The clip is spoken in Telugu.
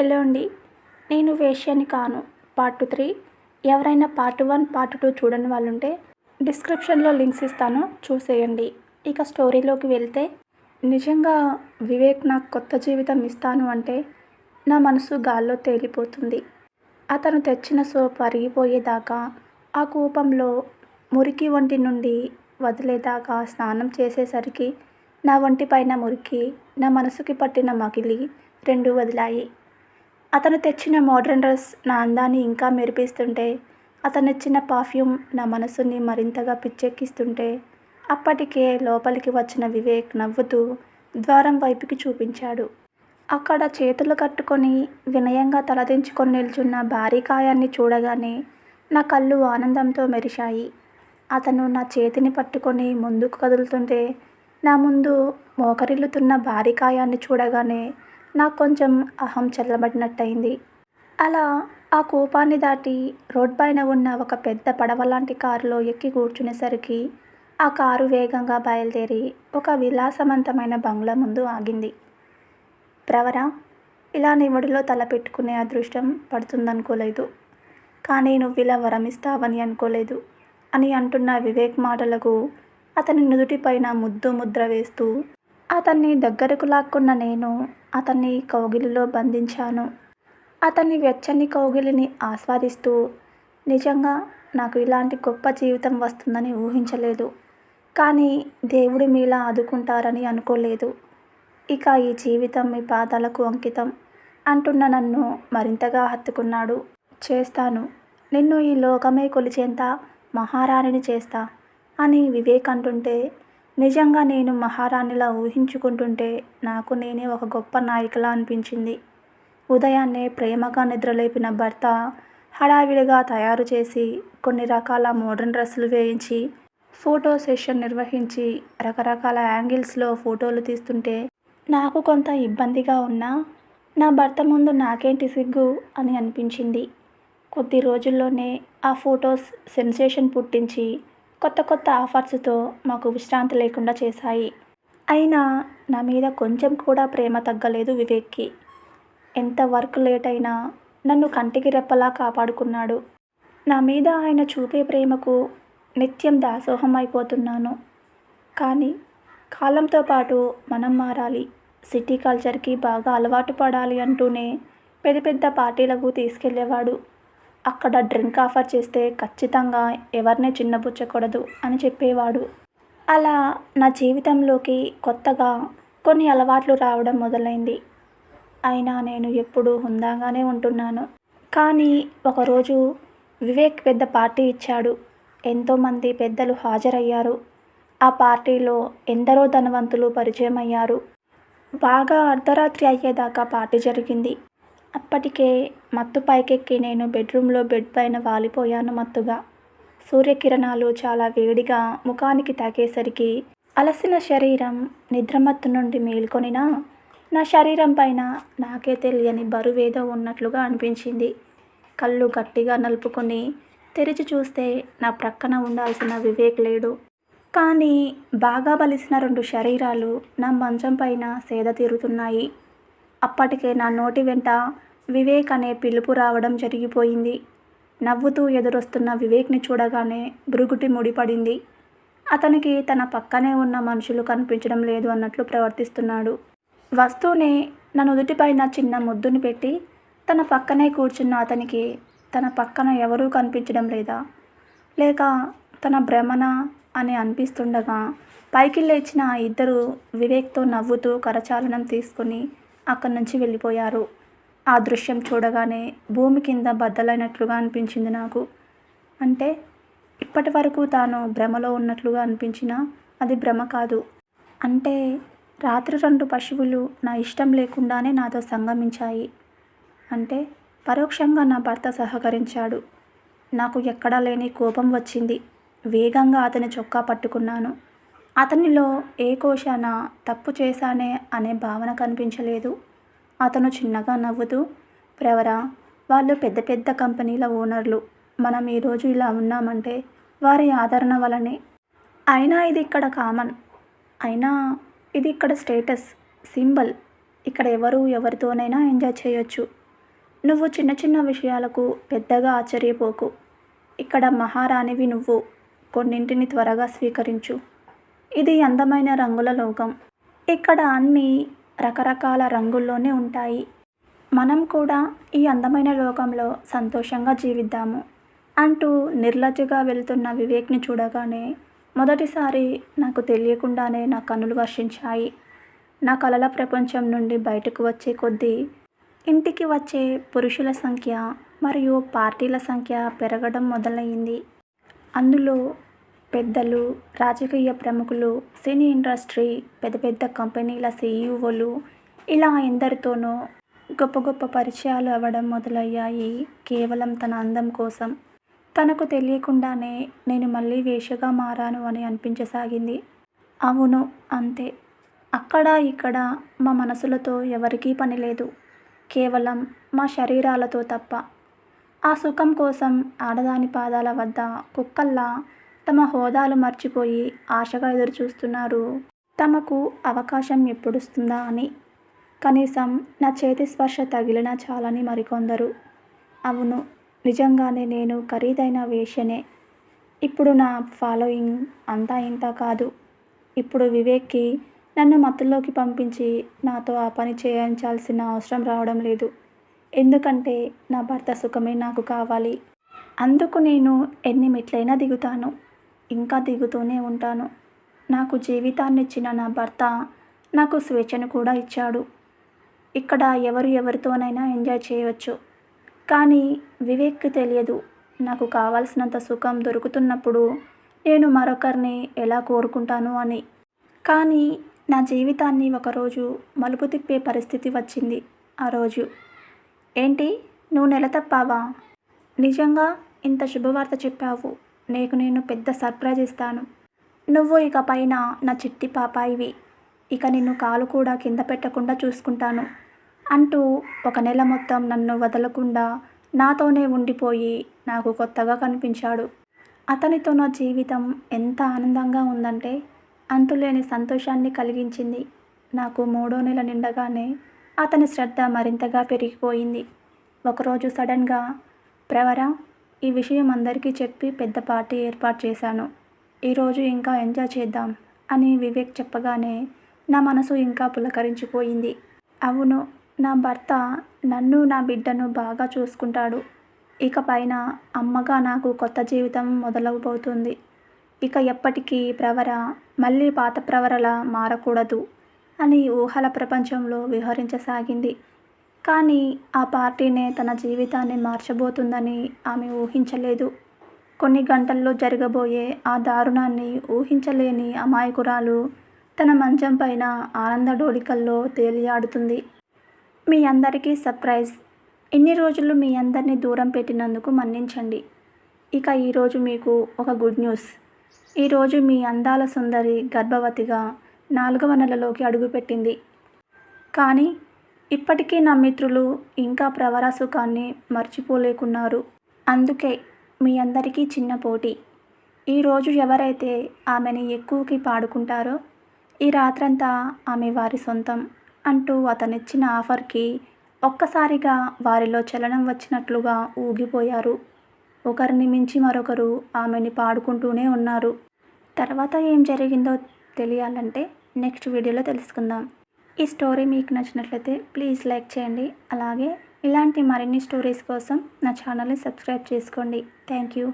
హలో అండి. నేను వేష్యాని కాను. Part three. ఎవరైనా పార్ట్ వన్ పార్ట్ టూ చూడని వాళ్ళు ఉంటే డిస్క్రిప్షన్లో లింక్స్ ఇస్తాను. చూసేయండి. ఇక స్టోరీలోకి వెళ్తే నిజంగా వివేక్ నాకు కొత్త జీవితం ఇస్తాను అంటే నా మనసు గాల్లో తేలిపోతుంది. అతను తెచ్చిన సోప్ అరిగిపోయేదాకా ఆ కూపంలో మురికి వంటి నుండి వదిలేదాకా స్నానం చేసేసరికి నా వంటి పైన మురికి నా మనసుకి పట్టిన మగిలి రెండు వదిలాయి. అతను తెచ్చిన మోడ్రన్ డ్రెస్ నా అందాన్ని ఇంకా మెరిపిస్తుంటే అతను ఇచ్చిన పర్ఫ్యూమ్ నా మనసుని మరింతగా పిచ్చెక్కిస్తుంటే అప్పటికే లోపలికి వచ్చిన వివేక్ నవ్వుతూ ద్వారం వైపుకి చూపించాడు. అక్కడ చేతులు కట్టుకొని వినయంగా తలదించుకొని నిల్చున్న భారీ కాయాన్ని చూడగానే నా కళ్ళు ఆనందంతో మెరిశాయి. అతను నా చేతిని పట్టుకొని ముందుకు కదులుతుంటే నా ముందు మోకరిల్లుతున్న భారీ కాయాన్ని చూడగానే నాకు కొంచెం అహం చల్లబడినట్టయింది. అలా ఆ కూపాన్ని దాటి రోడ్ పైన ఉన్న ఒక పెద్ద పడవ లాంటి కారులో ఎక్కి కూర్చునేసరికి ఆ కారు వేగంగా బయలుదేరి ఒక విలాసవంతమైన బంగ్లా ముందు ఆగింది. ప్రవరా ఇలా నీ ఒడిలో తల పెట్టుకునే అదృష్టం పడుతుందనుకోలేదు. కానీ నువ్వు ఇలా వరమిస్తావని అనుకోలేదు అని అంటున్న వివేక్ మాటలకు అతని నుదుటిపైన ముద్దు ముద్ర వేస్తూ అతన్ని దగ్గరకు లాక్కున్న నేను అతన్ని కౌగిలిలో బంధించాను. అతన్ని వెచ్చని కౌగిలిని ఆస్వాదిస్తూ నిజంగా నాకు ఇలాంటి గొప్ప జీవితం వస్తుందని ఊహించలేదు. కానీ దేవుడు మీలా ఆదుకుంటారని అనుకోలేదు. ఇక ఈ జీవితం మీ పాదాలకు అంకితం అంటున్న నన్ను మరింతగా హత్తుకున్నాడు. చేస్తాను. నిన్ను ఈ లోకమే కొలిచేంత మహారాణిని చేస్తా అని వివేక్ అంటుంటే నిజంగా నేను మహారాణిలా ఊహించుకుంటుంటే నాకు నేనే ఒక గొప్ప నాయికలా అనిపించింది. ఉదయాన్నే ప్రేమగా నిద్రలేపిన భర్త హడావిడిగా తయారు చేసి కొన్ని రకాల మోడర్న్ డ్రెస్సులు వేయించి ఫోటో సెషన్ నిర్వహించి రకరకాల యాంగిల్స్లో ఫోటోలు తీస్తుంటే నాకు కొంత ఇబ్బందిగా ఉన్నా నా భర్త ముందు నాకేంటి సిగ్గు అని అనిపించింది. కొద్ది రోజుల్లోనే ఆ ఫొటోస్ సెన్సేషన్ పుట్టించి కొత్త కొత్త ఆఫర్స్తో మాకు విశ్రాంతి లేకుండా చేశాయి. అయినా నా మీద కొంచెం కూడా ప్రేమ తగ్గలేదు వివేక్కి. ఎంత వర్క్ లేట్ అయినా నన్ను కంటికి రెప్పలా కాపాడుకున్నాడు. నా మీద ఆయన చూపే ప్రేమకు నిత్యం దాసోహం అయిపోతున్నాను. కానీ కాలంతో పాటు మనం మారాలి. సిటీ కల్చర్కి బాగా అలవాటు పడాలి అంటూనే పెద్ద పెద్ద పార్టీలకు తీసుకెళ్ళేవాడు అక్కడ డ్రింక్ ఆఫర్ చేస్తే ఖచ్చితంగా ఎవరిని చిన్నపుచ్చకూడదు అని చెప్పేవాడు. అలా నా జీవితంలోకి కొత్తగా కొన్ని అలవాట్లు రావడం మొదలైంది. అయినా నేను ఎప్పుడూ హుందాగానే ఉంటున్నాను. కానీ ఒకరోజు వివేక్ పెద్ద పార్టీ ఇచ్చాడు. ఎంతోమంది పెద్దలు హాజరయ్యారు. ఆ పార్టీలో ఎందరో ధనవంతులు పరిచయం అయ్యారు బాగా అర్ధరాత్రి అయ్యేదాకా పార్టీ జరిగింది. అప్పటికే మత్తు పైకెక్కి నేను బెడ్రూమ్లో బెడ్ పైన వాలిపోయాను మత్తుగా. సూర్యకిరణాలు చాలా వేడిగా ముఖానికి తాకేసరికి అలసిన శరీరం నిద్రమత్తు నుండి మేల్కొనినా నా శరీరం పైన నాకే తెలియని బరువేదో ఉన్నట్లుగా అనిపించింది. కళ్ళు గట్టిగా నలుపుకొని తెరిచి చూస్తే నా ప్రక్కన ఉండాల్సిన వివేక్ లేడు. కానీ బాగా బలిసిన రెండు శరీరాలు నా మంచం పైన సేద తీరుతున్నాయి. అప్పటికే నా నోటి వెంట వివేక్ అనే పిలుపు రావడం జరిగిపోయింది. నవ్వుతూ ఎదురొస్తున్న వివేక్ని చూడగానే భృగుటి ముడిపడింది. అతనికి తన పక్కనే ఉన్న మనుషులు కనిపించడం లేదు అన్నట్లు ప్రవర్తిస్తున్నాడు. వస్తూనే నా నుదుటిపైన చిన్న ముద్దుని పెట్టి తన పక్కనే కూర్చున్న అతనికి తన పక్కన ఎవరూ కనిపించడం లేదా? లేక తన భ్రమణ అని అనిపిస్తుండగా పైకి లేచిన ఇద్దరు వివేక్తో నవ్వుతూ కరచాలనం తీసుకుని అక్కడి నుంచి వెళ్ళిపోయారు. ఆ దృశ్యం చూడగానే భూమి కింద బద్దలైనట్లుగా అనిపించింది నాకు. అంటే ఇప్పటి వరకు తాను భ్రమలో ఉన్నట్లుగా అనిపించినా అది భ్రమ కాదు. అంటే రాత్రి రెండు పశువులు నా ఇష్టం లేకుండానే నాతో సంగమించాయి. అంటే పరోక్షంగా నా భర్త సహకరించాడు. నాకు ఎక్కడా లేని కోపం వచ్చింది. వేగంగా అతని చొక్కా పట్టుకున్నాను. అతనిలో ఏ కోశాన తప్పు చేశానే అనే భావన కనిపించలేదు. అతను చిన్నగా నవ్వుతూ ప్రవరా వాళ్ళు పెద్ద పెద్ద కంపెనీల ఓనర్లు. మనం ఈరోజు ఇలా ఉన్నామంటే వారి ఆదరణ వలనే. అయినా ఇది ఇక్కడ కామన్. అయినా ఇది ఇక్కడ స్టేటస్ సింబల్. ఇక్కడ ఎవరు ఎవరితోనైనా ఎంజాయ్ చేయొచ్చు. నువ్వు చిన్న చిన్న విషయాలకు పెద్దగా ఆశ్చర్యపోకు. ఇక్కడ మహారాణివి నువ్వు. కొన్నింటిని త్వరగా స్వీకరించు. ఇది అందమైన రంగుల లోకం. ఇక్కడ అన్నీ రకరకాల రంగుల్లోనే ఉంటాయి. మనం కూడా ఈ అందమైన లోకంలో సంతోషంగా జీవిద్దాము అంటూ నిర్లజ్జగా వెళ్తున్న వివేక్ని చూడగానే మొదటిసారి నాకు తెలియకుండానే నా కన్నులు వర్షించాయి. నా కలల ప్రపంచం నుండి బయటకు వచ్చే కొద్దీ ఇంటికి వచ్చే పురుషుల సంఖ్య మరియు పార్టీల సంఖ్య పెరగడం మొదలైంది అందులో పెద్దలు రాజకీయ ప్రముఖులు సినీ ఇండస్ట్రీ పెద్ద పెద్ద కంపెనీల సీఈఓలు ఇలా ఎందరితోనో గొప్ప గొప్ప పరిచయాలు అవ్వడం మొదలయ్యాయి. కేవలం తన అందం కోసం. తనకు తెలియకుండానే నేను మళ్ళీ వేషగా మారాను అని అనిపించసాగింది. అవును అంతే. అక్కడ ఇక్కడ మా మనసులతో ఎవరికీ పని లేదు. కేవలం మా శరీరాలతో తప్ప. ఆ సుఖం కోసం ఆడదాని పాదాల వద్ద కుక్కల్లా తమ హోదాలు మర్చిపోయి ఆశగా ఎదురు చూస్తున్నారు తమకు అవకాశం ఎప్పుడొస్తుందా అని. కనీసం నా చేతి స్పర్శ తగిలినా చాలని మరికొందరు. అవును నిజంగానే నేను ఖరీదైన వేషనే ఇప్పుడు నా ఫాలోయింగ్ అంతా ఇంత కాదు. ఇప్పుడు వివేక్కి నన్ను మత్తులోకి పంపించి నాతో ఆ పని చేయించాల్సిన అవసరం రావడం లేదు. ఎందుకంటే నా భర్త సుఖమే నాకు కావాలి. అందుకు నేను ఎన్ని మెట్లైనా దిగుతాను. ఇంకా దిగుతూనే ఉంటాను. నాకు జీవితాన్ని ఇచ్చిన నా భర్త నాకు స్వేచ్ఛను కూడా ఇచ్చాడు. ఇక్కడ ఎవరు ఎవరితోనైనా ఎంజాయ్ చేయవచ్చు కానీ వివేక్కి తెలియదు. నాకు కావాల్సినంత సుఖం దొరుకుతున్నప్పుడు నేను మరొకరిని ఎలా కోరుకుంటాను అని. కానీ నా జీవితాన్ని ఒకరోజు మలుపు తిప్పే పరిస్థితి వచ్చింది ఆ రోజు. ఏంటి? నువ్వు నెల తప్పావా? నిజంగా ఇంత శుభవార్త చెప్పావు. నీకు నేను పెద్ద సర్ప్రైజ్ ఇస్తాను. నువ్వు ఇక పైన నా చిట్టి పాపాయివి ఇక నిన్ను కాలు కూడా కింద పెట్టకుండా చూసుకుంటాను. అంటూ ఒక నెల మొత్తం నన్ను వదలకుండా నాతోనే ఉండిపోయి నాకు కొత్తగా కనిపించాడు. అతనితో నా జీవితం ఎంత ఆనందంగా ఉందంటే అంతులేని సంతోషాన్ని కలిగించింది. నాకు మూడో నెల నిండగానే అతని శ్రద్ధ మరింతగా పెరిగిపోయింది. ఒకరోజు సడన్గా ప్రవర ఈ విషయం అందరికీ చెప్పి పెద్ద పార్టీ ఏర్పాటు చేశాను. ఈరోజు ఇంకా ఎంజాయ్ చేద్దాం అని వివేక్ చెప్పగానే నా మనసు ఇంకా పులకరించిపోయింది. అవును నా భర్త నన్ను నా బిడ్డను బాగా చూసుకుంటాడు. ఇక పైన అమ్మగా నాకు కొత్త జీవితం మొదలవబోతుంది. ఇక ఎప్పటికీ ప్రవర మళ్ళీ పాత ప్రవరలా మారకూడదు అని ఊహల ప్రపంచంలో విహరించసాగింది. కానీ ఆ పార్టీనే తన జీవితాన్ని మార్చబోతుందని ఆమె ఊహించలేదు. కొన్ని గంటల్లో జరగబోయే ఆ దారుణాన్ని ఊహించలేని అమాయకురాలు తన మంచం పైన ఆనంద డోలికల్లో తేలియాడుతుంది. మీ అందరికీ సర్ప్రైజ్. ఇన్ని రోజులు మీ అందరినీ దూరం పెట్టినందుకు మన్నించండి. ఇక ఈరోజు మీకు ఒక గుడ్ న్యూస్. ఈరోజు మీ అందాల సుందరి గర్భవతిగా నాలుగవ నెలలోకి అడుగుపెట్టింది. కానీ ఇప్పటికీ నా మిత్రులు ఇంకా ప్రవర సుఖాన్ని మర్చిపోలేకున్నారు. అందుకే మీ అందరికీ చిన్న పోటీ. ఈరోజు ఎవరైతే ఆమెని ఎక్కువకి పాడుకుంటారో ఈ రాత్రంతా ఆమె వారి సొంతం అంటూ అతనిచ్చిన ఆఫర్కి ఒక్కసారిగా వారిలో చలనం వచ్చినట్లుగా ఊగిపోయారు. ఒకరిని మించి మరొకరు ఆమెని పాడుకుంటూనే ఉన్నారు. తర్వాత ఏం జరిగిందో తెలియాలంటే నెక్స్ట్ వీడియోలో తెలుసుకుందాం. ఈ స్టోరీ మీకు నచ్చినట్లయితే ప్లీజ్ లైక్ చేయండి. అలాగే ఇలాంటి మరిన్ని స్టోరీస్ కోసం నా ఛానల్ని సబ్స్క్రైబ్ చేసుకోండి. Thank you.